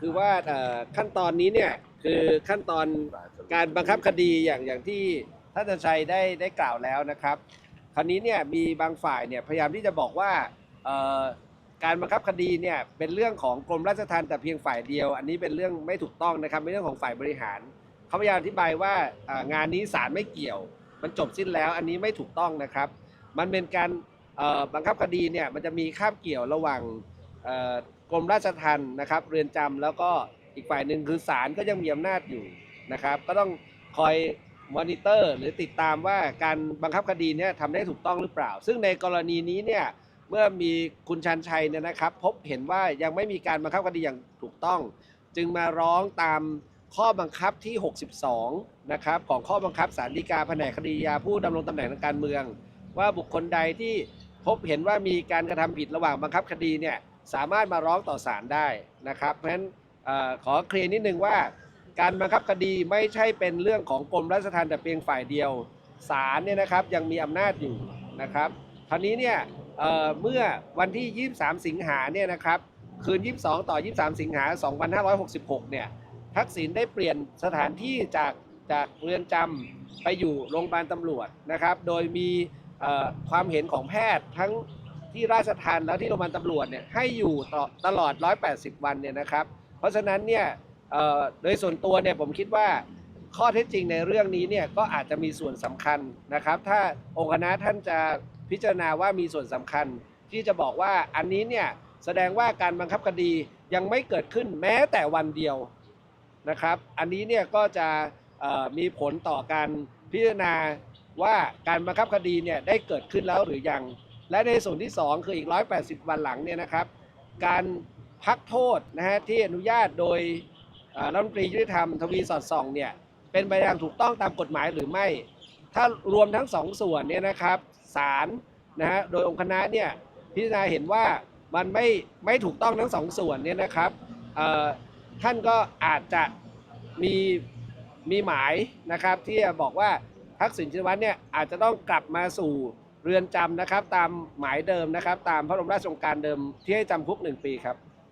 คือว่าขั้นตอนนี้เนี่ยคือขั้นตอนการบังคับคดีอย่างอย่างที่ท่านอาจชัยได้ได้กล่าวแล้วนะครับ คราวนี้เนี่ยมีบางฝ่ายเนี่ยพยายามที่จะบอกว่าการบังคับคดีเนี่ยเป็นเรื่องของกรมราชทัณฑ์แต่เพียงฝ่ายเดียว อันนี้เป็นเรื่องไม่ถูกต้องนะครับเป็นเรื่องของฝ่ายบริหารเขาพยายามอธิบายว่างานนี้ศาลไม่เกี่ยว มันจบสิ้นแล้วอันนี้ไม่ถูกต้องนะครับ มันเป็นการบังคับคดีเนี่ยมันจะมีคาบเกี่ยวระหว่าง กรมราชทัณฑ์นะครับ เรือนจำแล้วก็อีกฝ่ายหนึ่งคือศาลก็ยังมีอำนาจอยู่นะครับ ก็ต้องคอยมอนิเตอร์ หรือติดตามว่าการบังคับคดีเนี่ยทำได้ถูกต้องหรือเปล่า ซึ่งในกรณีนี้เนี่ยเมื่อมีคุณชันชัยเนี่ยนะครับ พบเห็นว่ายังไม่มีการบังคับคดีอย่างถูกต้อง จึงมาร้องตามข้อบังคับที่ 62 นะครับของข้อบังคับสารดีกาแผนกคดียาผู้ดำรงตำแหน่งทางการเมือง ว่าบุคคลใดที่พบเห็นว่ามีการกระทำผิดระหว่างบังคับคดีเนี่ย สามารถมาร้องต่อศาลได้นะครับเพราะฉะนั้นขอเคลียร์นิดนึงว่า การบังคับคดีไม่ใช่เป็นเรื่องของกรมราชทัณฑ์แต่เพียงฝ่ายเดียวศาลเนี่ยนะครับยังมีอำนาจอยู่นะครับคราวนี้เนี่ยเเมื่อวันที่ 23 สิงหาเนี่ยนะครับคืน 22 ต่อ 23 สิงหา 2566 เนี่ยทักษิณได้เปลี่ยนสถานที่จากจากเรือนจำไปอยู่โรงพยาบาลตำรวจนะครับ โดยมีความเห็นของแพทย์ทั้ง ที่ราชทัณฑ์แล้วที่โรงพยาบาลตำรวจเนี่ยให้อยู่ต่อตลอด 180 วันเนี่ยนะครับ เพราะฉะนั้นเนี่ยโดยส่วนตัวเนี่ยผมคิดว่าข้อเท็จจริงในเรื่องนี้เนี่ยก็อาจจะมีส่วนสำคัญนะครับ ถ้าองค์คณะท่านจะพิจารณาว่ามีส่วนสำคัญ ที่จะบอกว่าอันนี้เนี่ยแสดงว่าการบังคับคดียังไม่เกิดขึ้นแม้แต่วันเดียวนะครับ อันนี้เนี่ยก็จะมีผลต่อการพิจารณาว่าการบังคับคดีเนี่ยได้เกิดขึ้นแล้วหรือยัง และในส่วนที่ 2 คืออีก 180 วันหลังเนี่ยนะครับ การพักโทษนะฮะที่อนุญาตโดยรัฐมนตรียุติธรรมทวีสอดส่องเนี่ยเป็นไปอย่างถูกต้องตามกฎหมายหรือไม่ ถ้ารวมทั้งสองส่วนเนี่ยนะครับศาลนะฮะโดยองค์คณะเนี่ยพิจารณาเห็นว่ามันไม่ไม่ถูกต้องทั้งสองส่วนเนี่ยนะครับท่านก็อาจจะมีมีหมายนะครับที่จะบอกว่าทักษิณชินวัตรเนี่ยอาจจะต้องกลับมาสู่ เรือนจำนะครับ ตามหมายเดิมนะครับ ตามพระบรมราชโองการเดิมที่ให้จำคุกหนึ่งปีครับ